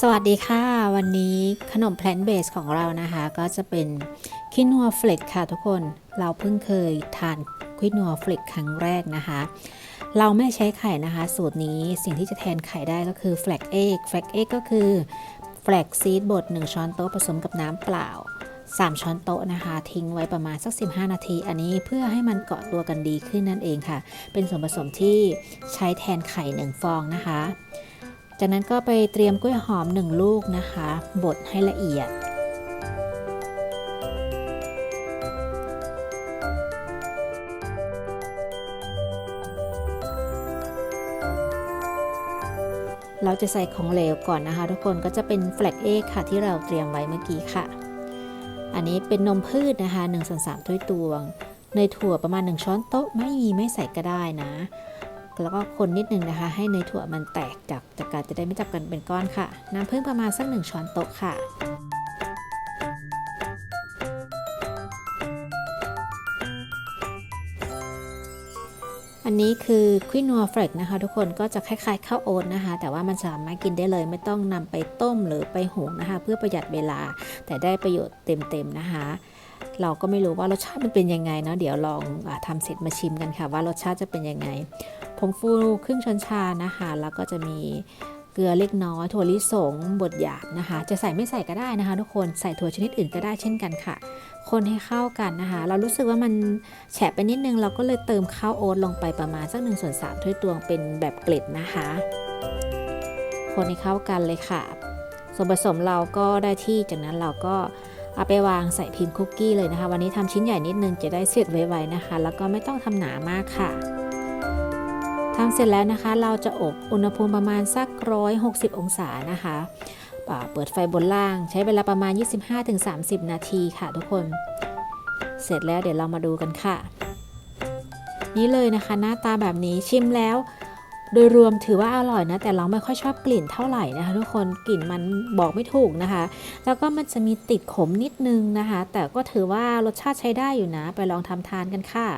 สวัสดีค่ะ วันนี้ขนมแพลนเบสของเรานะคะ ก็จะเป็นคินัวเฟลกค่ะทุกคนเราเพิ่งเคยทานคินัวเฟลกครั้งแรกนะคะ เราไม่ใช้ไข่นะคะ สูตรนี้สิ่งที่จะแทนไข่ได้ก็คือแฟลกเอ็กแฟลกเอ็กก็คือแฟลกซีดบด 1 ช้อนโต๊ะผสมกับน้ำเปล่า 3 ช้อนโต๊ะนะคะ ทิ้งไว้ประมาณสัก 15 นาที อันนี้เพื่อให้มันเกาะตัวกันดีขึ้นนั่นเองค่ะ เป็นส่วนผสมที่ใช้แทนไข่ 1 ฟองนะคะ จากนั้นก็ไปเตรียมกล้วยหอม 1 ลูกนะคะ บดให้ละเอียด เราจะใส่ของเหลวก่อนนะคะ ทุกคนก็จะเป็นแฟลกเอค่ะที่เราเตรียมไว้เมื่อกี้ค่ะ อันนี้เป็นนมพืชนะคะ1ส่วน3ถ้วยตวงเนยถั่วประมาณ 1 ช้อนโต๊ะไม่มีไม่ใส่ก็ได้นะ แล้วก็คนนิดนึงนะคะ ให้เนยถั่วมันแตกจากจากการจะได้ไม่จับกันเป็นก้อนค่ะ น้ำผึ้งประมาณสักหนึ่งช้อนโต๊ะค่ะอันนี้คือควินัวเฟรกนะคะ ทุกคนก็จะคล้ายๆข้าวโอ๊ตนะคะ แต่ว่ามันสามารถกินได้เลย ไม่ต้องนำไปต้มหรือไปหุงนะคะ เพื่อประหยัดเวลา แต่ได้ประโยชน์เต็มๆนะคะ เราก็ไม่รู้ว่ารสชาติมันเป็นยังไงเนาะเดี๋ยวลองอาทำเสร็จมาชิมกันค่ะ ว่ารสชาติจะเป็นยังไง ผงฟูครึ่งช้อนชานะคะ แล้วก็จะมีเกลือเล็กน้อยถั่วลิสงบดหยาบนะคะ จะใส่ไม่ใส่ก็ได้นะคะ ทุกคนใส่ถั่วชนิดอื่นก็ได้เช่นกันค่ะ คนให้เข้ากันนะคะ เรารู้สึกว่ามันแฉะไปนิดนึงเราก็เลยเติมข้าวโอ๊ตลงไปประมาณสัก1นส่วนสามถ้วยตวงเป็นแบบเกล็ดนะคะ คนให้เข้ากันเลยค่ะ ส่วนผสมเราก็ได้ที่จากนั้นเราก็เอาไปวางใส่พิมพ์คุกกี้เลยนะคะ วันนี้ทำชิ้นใหญ่นิดนึงจะได้เสร็จไวๆนะคะ แล้วก็ไม่ต้องทำหนามากค่ะ ทำเสร็จแล้วนะคะ เราจะอบอุณหภูมิประมาณสัก160องศานะคะอ่าเปิดไฟบนล่าง ใช้เวลาประมาณ 25-30 นาทีค่ะทุกคน เสร็จแล้วเดี๋ยวเรามาดูกันค่ะ นี่เลยนะคะหน้าตาแบบนี้ชิมแล้ว โดยรวมถือว่าอร่อยนะ แต่เราไม่ค่อยชอบกลิ่นเท่าไหร่นะคะ ทุกคนกลิ่นมันบอกไม่ถูกนะคะ แล้วก็มันจะมีติดขมนิดนึงนะคะ แต่ก็ถือว่ารสชาติใช้ได้อยู่นะ ไปลองทำทานกันค่ะ